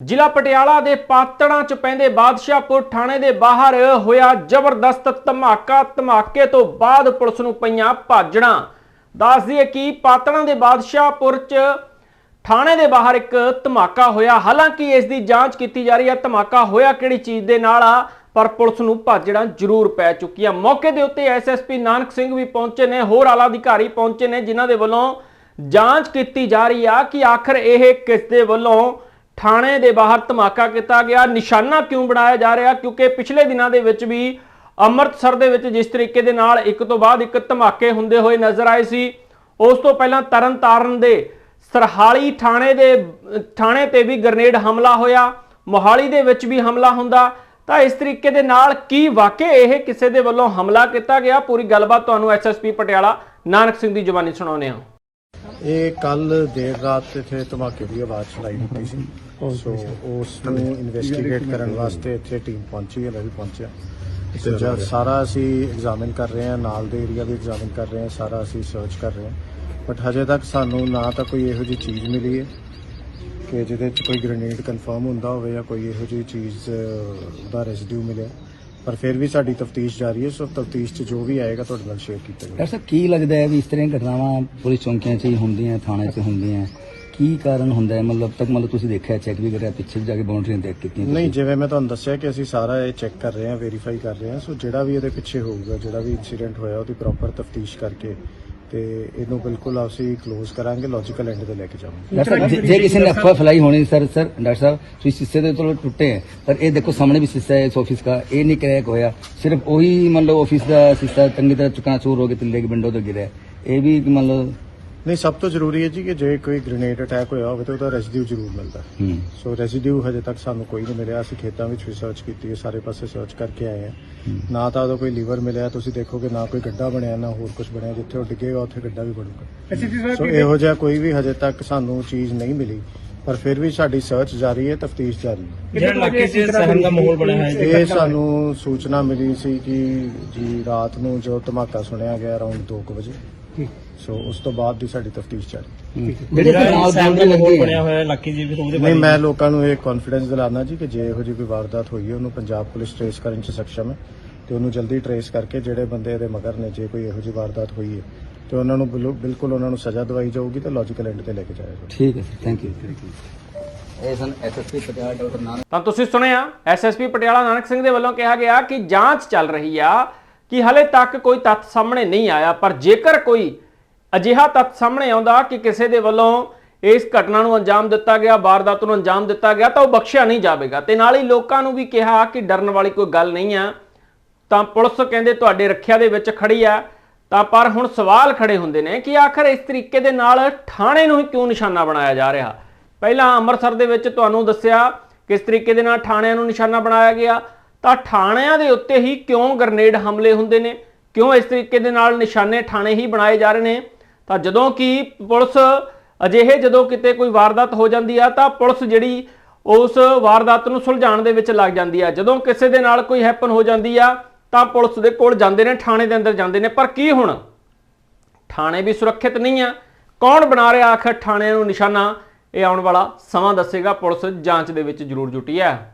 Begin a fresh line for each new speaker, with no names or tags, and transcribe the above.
ਜ਼ਿਲ੍ਹਾ ਪਟਿਆਲਾ ਦੇ ਪਾਤੜਾਂ ਚ ਪੈਂਦੇ ਬਾਦਸ਼ਾਹਪੁਰ ਥਾਣੇ ਦੇ ਬਾਹਰ ਹੋਇਆ ਜ਼ਬਰਦਸਤ ਧਮਾਕਾ। ਧਮਾਕੇ ਤੋਂ ਬਾਅਦ ਪੁਲਿਸ ਨੂੰ ਪਈਆਂ ਭਾਜੜਾਂ। ਦੱਸ ਦਈਏ ਕਿ ਪਾਤੜਾਂ ਦੇ ਬਾਦਸ਼ਾਹਪੁਰ ਚ ਥਾਣੇ ਦੇ ਬਾਹਰ ਇੱਕ ਧਮਾਕਾ ਹੋਇਆ। ਹਾਲਾਂਕਿ ਇਸ ਦੀ ਜਾਂਚ ਕੀਤੀ ਜਾ ਰਹੀ ਹੈ। ਧਮਾਕਾ ਹੋਇਆ ਕਿਹੜੀ ਚੀਜ਼ ਦੇ ਨਾਲ ਆ, ਪਰ ਪੁਲਿਸ ਨੂੰ ਭਾਜੜਾਂ ਜ਼ਰੂਰ ਪੈ ਚੁੱਕੀਆਂ। ਮੌਕੇ ਦੇ ਉੱਤੇ ਐਸਐਸਪੀ ਨਾਨਕ ਸਿੰਘ ਵੀ ਪਹੁੰਚੇ ਨੇ, ਹੋਰ ਆਲਾ ਅਧਿਕਾਰੀ ਪਹੁੰਚੇ ਨੇ, ਜਿਨ੍ਹਾਂ ਦੇ ਵੱਲੋਂ ਜਾਂਚ ਕੀਤੀ ਜਾ ਰਹੀ ਆ ਕਿ ਆਖਰ ਇਹ ਕਿਸ ਦੇ ਵੱਲੋਂ ਥਾਣੇ ਦੇ ਬਾਹਰ ਧਮਾਕਾ ਕੀਤਾ ਗਿਆ। ਨਿਸ਼ਾਨਾ ਕਿਉਂ ਬਣਾਇਆ ਜਾ ਰਿਹਾ? ਕਿਉਂਕਿ ਪਿਛਲੇ ਦਿਨਾਂ ਦੇ ਵਿੱਚ ਵੀ ਅੰਮ੍ਰਿਤਸਰ ਦੇ ਵਿੱਚ ਜਿਸ ਤਰੀਕੇ ਦੇ ਨਾਲ ਇੱਕ ਤੋਂ ਬਾਅਦ ਇੱਕ ਧਮਾਕੇ ਹੁੰਦੇ ਹੋਏ ਨਜ਼ਰ ਆਏ ਸੀ, ਉਸ ਤੋਂ ਪਹਿਲਾਂ ਤਰਨਤਾਰਨ ਦੇ ਸਰਹਾਲੀ ਥਾਣੇ ਦੇ, ਥਾਣੇ ਤੇ ਵੀ ਗ੍ਰਨੇਡ ਹਮਲਾ ਹੋਇਆ। ਮੋਹਾਲੀ ਦੇ ਵਿੱਚ ਵੀ ਹਮਲਾ ਹੁੰਦਾ। ਤਾਂ ਇਸ ਤਰੀਕੇ ਦੇ ਨਾਲ ਕੀ ਵਾਕਿਆ ਇਹ ਕਿਸੇ ਦੇ ਵੱਲੋਂ ਹਮਲਾ ਕੀਤਾ ਗਿਆ? ਪੂਰੀ ਗੱਲਬਾਤ ਤੁਹਾਨੂੰ ਐਸਐਸਪੀ ਪਟਿਆਲਾ ਨਾਨਕ ਸਿੰਘ ਦੀ ਜ਼ੁਬਾਨੀ ਸੁਣਾਉਂਦੇ ਹਾਂ।
ਇਹ ਕੱਲ ਦੇਰ ਰਾਤ ਇੱਥੇ ਧਮਾਕੇ ਦੀ ਆਵਾਜ਼ ਸੁਣਾਈ ਦਿੱਤੀ ਸੀ। ਸੋ? ਉਸ ਨੂੰ ਇਨਵੈਸਟੀਗੇਟ ਕਰਨ ਵਾਸਤੇ ਇੱਥੇ ਟੀਮ ਪਹੁੰਚੀ ਹੈ ਮੈਂ ਵੀ ਪਹੁੰਚਿਆ। ਤੇ ਜਦ ਸਾਰਾ ਅਸੀਂ ਐਗਜ਼ਾਮਿਨ ਕਰ ਰਹੇ ਹਾਂ ਨਾਲ ਦੇ ਏਰੀਆ ਵੀ ਐਗਜ਼ਾਮਿਨ ਕਰ ਰਹੇ ਹਾਂ ਸਾਰਾ ਅਸੀਂ ਸਰਚ ਕਰ ਰਹੇ ਹਾਂ। ਬਟ ਹਜੇ ਤੱਕ ਸਾਨੂੰ ਨਾ ਤਾਂ ਕੋਈ ਇਹੋ ਜਿਹੀ ਚੀਜ਼ ਮਿਲੀ ਹੈ ਕਿ ਜਿਹਦੇ 'ਚ ਕੋਈ ਗ੍ਰੇਨੇਡ ਕਨਫਰਮ ਹੁੰਦਾ ਹੋਵੇ ਜਾਂ ਕੋਈ ਇਹੋ ਜਿਹੀ ਚੀਜ਼ ਦਾ ਰੈਜ਼ਿਡਿਊ ਮਿਲਿਆ। ਪਰ ਫਿਰ ਵੀ ਸਾਡੀ ਤਫਤੀਸ਼ ਜਾਰੀ ਹੈ ਸੋ ਤਫਤੀਸ਼ 'ਚ ਜੋ ਵੀ ਆਏਗਾ ਤੁਹਾਡੇ ਨਾਲ ਸ਼ੇਅਰ ਕੀਤਾ ਜਾਏਗਾ
ਡਾਕਟਰ ਸਾਹਿਬ ਕੀ ਲੱਗਦਾ ਹੈ ਵੀ ਇਸ ਤਰ੍ਹਾਂ ਦੀਆਂ ਘਟਨਾਵਾਂ ਪੁਲਿਸ ਚੌਂਕੀਆਂ 'ਚ ਹੀ ਹੁੰਦੀਆਂ ਥਾਣੇ 'ਚ ਹੁੰਦੀਆਂ? ਕੀ ਕਾਰਨ ਹੁੰਦਾ ਹੈ? ਮਤਲਬ ਤੱਕ ਮਤਲਬ ਤੁਸੀਂ ਦੇਖਿਆ ਚੈੱਕ ਵੀ ਕਰਿਆ ਪਿੱਛੇ ਜਾ ਕੇ ਬਾਉਂਡਰੀਆਂ ਦੇਖ ਤੁਸੀਂ?
ਨਹੀਂ ਜਿਵੇਂ ਮੈਂ ਤੁਹਾਨੂੰ ਦੱਸਿਆ ਕਿ ਅਸੀਂ ਸਾਰਾ ਇਹ ਚੈੱਕ ਕਰ ਰਹੇ ਹਾਂ ਵੈਰੀਫਾਈ ਕਰ ਰਹੇ ਹਾਂ ਸੋ ਜਿਹੜਾ ਵੀ ਇਹਦੇ ਪਿੱਛੇ ਹੋਊਗਾ ਜਿਹੜਾ ਵੀ ਇਨਸੀਡੈਂਟ ਹੋਇਆ ਉਹਦੀ ਪ੍ਰੋਪਰ ਤਫਤੀਸ਼ ਕਰਕੇ ਤੇ ਇਹਨੂੰ ਬਿਲਕੁਲ ਅਸੀਂ ਕਲੋਜ਼ ਕਰਾਂਗੇ ਲੌਜੀਕਲ ਐਂਡ ਤੇ ਲੈ ਕੇ ਜਾਵਾਂਗੇ।
ਡਾਕਟਰ ਸਾਹਿਬ ਜੇ- ਜੇ ਕਿਸੇ ਨੇ ਅਫਵਾਹ ਫੈਲਾਈ ਹੋਣੀ ਸਰ ਸਰ ਡਾਕਟਰ ਸਾਹਿਬ ਤੁਸੀਂ ਸ਼ੀਸ਼ੇ ਦੇ ਤੋਂ ਟੁੱਟੇ ਹੈ, ਪਰ ਇਹ ਦੇਖੋ ਸਾਹਮਣੇ ਵੀ ਸ਼ੀਸ਼ਾ ਹੈ, ਇਸ ਆਫਿਸ ਦਾ, ਇਹ ਨਹੀਂ ਕਰੈਕ ਹੋਇਆ। ਸਿਰਫ ਉਹੀ ਮੰਨ ਲਓ ਆਫਿਸ ਦਾ ਸ਼ੀਸ਼ਾ, ਚੰਗੀ ਤਰ੍ਹਾਂ ਚੁਕਣਾ ਚੂਰ ਹੋ ਕੇ ਥੱਲੇ ਦੀ ਵਿੰਡੋ ਤੋਂ ਗਿਰਿਆ। ਇਹ ਵੀ ਮੰਨ ਲਓ
ਨਹੀਂ ਸਭ ਤੋਂ ਜ਼ਰੂਰੀ ਹੈ ਜੀ ਕਿ ਜੇ ਕੋਈ ਗ੍ਰੇਨੇਡ ਅਟੈਕ ਹੋਇਆ ਹੋਵੇ ਤਾਂ ਉਹਦਾ ਰੈਜ਼ੀਡਿਊ ਜ਼ਰੂਰ ਮਿਲਦਾ।
ਹੂੰ।
ਸੋ ਰੈਜ਼ੀਡਿਊ ਹਜੇ ਤੱਕ ਸਾਨੂੰ ਕੋਈ ਨਹੀਂ ਮਿਲਿਆ। ਅਸੀਂ ਖੇਤਾਂ ਵਿੱਚ ਵੀ ਸਰਚ ਕੀਤੀ ਹੈ ਸਾਰੇ ਪਾਸੇ ਸਰਚ ਕਰਕੇ ਆਏ ਹਾਂ। ਨਾ ਤਾਂ ਉਹਦਾ ਕੋਈ ਲੀਵਰ ਮਿਲਿਆ ਤੁਸੀਂ ਦੇਖੋਗੇ ਨਾ ਕੋਈ ਗੱਡਾ ਬਣਿਆ ਨਾ ਹੋਰ ਕੁਝ ਬਣਿਆ। ਜਿੱਥੇ ਉਹ ਡਿੱਗੇਗਾ ਉੱਥੇ ਗੱਡਾ ਵੀ ਬਣੂਗਾ। ਸੋ ਇਹੋ ਜਿਹਾ ਕੋਈ ਵੀ ਹਜੇ ਤੱਕ ਸਾਨੂੰ ਚੀਜ਼ ਨਹੀਂ ਮਿਲੀ। ਪਰ ਫਿਰ ਵੀ ਸਾਡੀ ਸਰਚ ਜਾਰੀ ਹੈ ਤਫਤੀਸ਼ ਜਾਰੀ ਹੈ।
ਜਿਹੜਾ ਇਲਾਕੇ 'ਚ ਸਹਿਮ ਦਾ ਮਾਹੌਲ ਬਣਿਆ ਹੋਇਆ ਹੈ
ਇਹ ਸਾਨੂੰ ਸੂਚਨਾ ਮਿਲੀ ਸੀ ਕਿ ਜੀ ਰਾਤ ਨੂੰ ਜੋ ਧਮਾਕਾ ਸੁਣਿਆ ਗਿਆ ਅਰਾਊਂਡ 2 ਵਜੇ। ਸੋ ਉਸ ਤੋਂ ਬਾਅਦ ਦੀ ਸਾਡੀ ਤਫਤੀਸ਼
ਹੂੰ। ਜਿਹੜੇ ਨਾਲ
ਬਣਿਆ ਹੋਇਆ ਹੈ ਇਲਾਕੇ 'ਚ ਵੀ ਉਹਦੇ
ਨਹੀਂ ਮੈਂ ਲੋਕਾਂ ਨੂੰ ਇਹ ਕੌਨਫੀਡੈਂਸ ਦਿਲਾਣਾ ਜੀ ਕਿ ਜੇ ਇਹੋ ਜਿਹੀ ਕੋਈ ਵਾਰਦਾਤ ਹੋਈ ਹੈ ਉਹਨੂੰ ਪੰਜਾਬ ਪੁਲਿਸ ਟ੍ਰੇਸ ਕਰਨ 'ਚ ਸક્ષਮ ਹੈ ਤੇ ਉਹਨੂੰ ਜਲਦੀ ਟ੍ਰੇਸ ਕਰਕੇ ਜਿਹੜੇ ਬੰਦੇ ਇਹਦੇ ਮਗਰ ਨੇ ਜੇ ਕੋਈ ਇਹੋ ਜਿਹੀ ਵਾਰਦਾਤ ਹੋਈ ਹੈ ਤੇ ਉਹਨਾਂ ਨੂੰ ਬਿਲੁ- ਬਿਲਕੁਲ ਉਹਨਾਂ ਨੂੰ ਸਜ਼ਾ ਦਵਾਈ ਜਾਊਗੀ ਤੇ ਲੌਜੀਕਲ ਐਂਡ ਤੇ ਲੈ ਕੇ ਜਾਇਆ ਜਾਊਗਾ।
ਠੀਕ ਹੈ ਸਰ ਥੈਂਕ ਯੂ ਇਹ ਸਨ ਐਸਐਸਪੀ ਪਟਿਆਲਾ ਡਾਕਟਰ ਨਾਨਕ।
ਤਾਂ ਤੁਸੀਂ ਸੁਣਿਆ ਐਸਐਸਪੀ ਪਟਿਆਲਾ ਨਾਨਕ ਸਿੰਘ ਦੇ ਵੱਲੋਂ ਕਿਹਾ ਗਿਆ ਕਿ ਜਾਂਚ ਚੱਲ ਰਹੀ ਆ ਕਿ ਹਲੇ ਤੱਕ ਕੋਈ ਤੱਥ ਸਾਹਮਣੇ ਨਹੀਂ ਆਇਆ, ਪਰ ਜੇਕਰ ਕੋਈ ਅਜਿਹਾ ਤੱਥ ਸਾਹਮਣੇ ਆਉਂਦਾ ਕਿ ਕਿਸੇ ਦੇ ਵੱਲੋਂ ਇਸ ਘਟਨਾ ਨੂੰ ਅੰਜਾਮ ਦਿੱਤਾ ਗਿਆ, ਵਾਰਦਾਤ ਨੂੰ ਅੰਜਾਮ ਦਿੱਤਾ ਗਿਆ, ਤਾਂ ਉਹ ਬਖਸ਼ਿਆ ਨਹੀਂ ਜਾਵੇਗਾ। ਤੇ ਨਾਲ ਹੀ ਲੋਕਾਂ ਨੂੰ ਵੀ ਕਿਹਾ ਕਿ ਡਰਨ ਵਾਲੀ ਕੋਈ ਗੱਲ ਨਹੀਂ ਆ। ਤਾਂ ਪੁਲਿਸ ਕਹਿੰਦੇ ਤੁਹਾਡੇ ਰੱਖਿਆ ਦੇ ਵਿੱਚ ਖੜੀ ਆ। ਤਾਂ ਪਰ ਹੁਣ ਸਵਾਲ ਖੜੇ ਹੁੰਦੇ ਨੇ ਕਿ ਆਖਰ ਇਸ ਤਰੀਕੇ ਦੇ ਨਾਲ ਥਾਣੇ ਨੂੰ ਹੀ ਕਿਉਂ ਨਿਸ਼ਾਨਾ ਬਣਾਇਆ ਜਾ ਰਿਹਾ? ਪਹਿਲਾਂ ਅੰਮ੍ਰਿਤਸਰ ਦੇ ਵਿੱਚ ਤੁਹਾਨੂੰ ਦੱਸਿਆ ਕਿਸ ਤਰੀਕੇ ਦੇ ਨਾਲ ਥਾਣਿਆਂ ਨੂੰ ਨਿਸ਼ਾਨਾ ਬਣਾਇਆ ਗਿਆ। ਤਾਂ ਥਾਣਿਆਂ ਦੇ ਉੱਤੇ ਹੀ ਕਿਉਂ ਗ੍ਰਨੇਡ ਹਮਲੇ ਹੁੰਦੇ ਨੇ? ਕਿਉਂ ਇਸ ਤਰੀਕੇ ਦੇ ਨਾਲ ਨਿਸ਼ਾਨੇ ਥਾਣੇ ਹੀ ਬਣਾਏ ਜਾ ਰਹੇ ਨੇ? ਤਾਂ ਜਦੋਂ ਕਿ ਪੁਲਿਸ ਅਜਿਹੇ ਜਦੋਂ ਕਿਤੇ ਕੋਈ ਵਾਰਦਾਤ ਹੋ ਜਾਂਦੀ ਆ, ਤਾਂ ਪੁਲਿਸ ਜਿਹੜੀ ਉਸ ਵਾਰਦਾਤ ਨੂੰ ਸੁਲਝਾਉਣ ਦੇ ਵਿੱਚ ਲੱਗ ਜਾਂਦੀ ਆ। ਜਦੋਂ ਕਿਸੇ ਦੇ ਨਾਲ ਕੋਈ ਹੈਪਨ ਹੋ ਜਾਂਦੀ ਆ, ਤਾਂ ਪੁਲਿਸ ਦੇ ਕੋਲ ਜਾਂਦੇ ਨੇ, ਥਾਣੇ ਦੇ ਅੰਦਰ ਜਾਂਦੇ ਨੇ। ਪਰ ਕੀ ਹੁਣ? ਥਾਣੇ ਵੀ ਸੁਰੱਖਿਅਤ ਨਹੀਂ ਆ। ਕੌਣ ਬਣਾ ਰਿਹਾ ਆਖਰ ਥਾਣਿਆਂ ਨੂੰ ਨਿਸ਼ਾਨਾ? ਇਹ ਆਉਣ ਵਾਲਾ ਸਮਾਂ ਦੱਸੇਗਾ। ਪੁਲਿਸ ਜਾਂਚ ਦੇ ਵਿੱਚ ਜ਼ਰੂਰ ਜੁਟੀ ਹੈ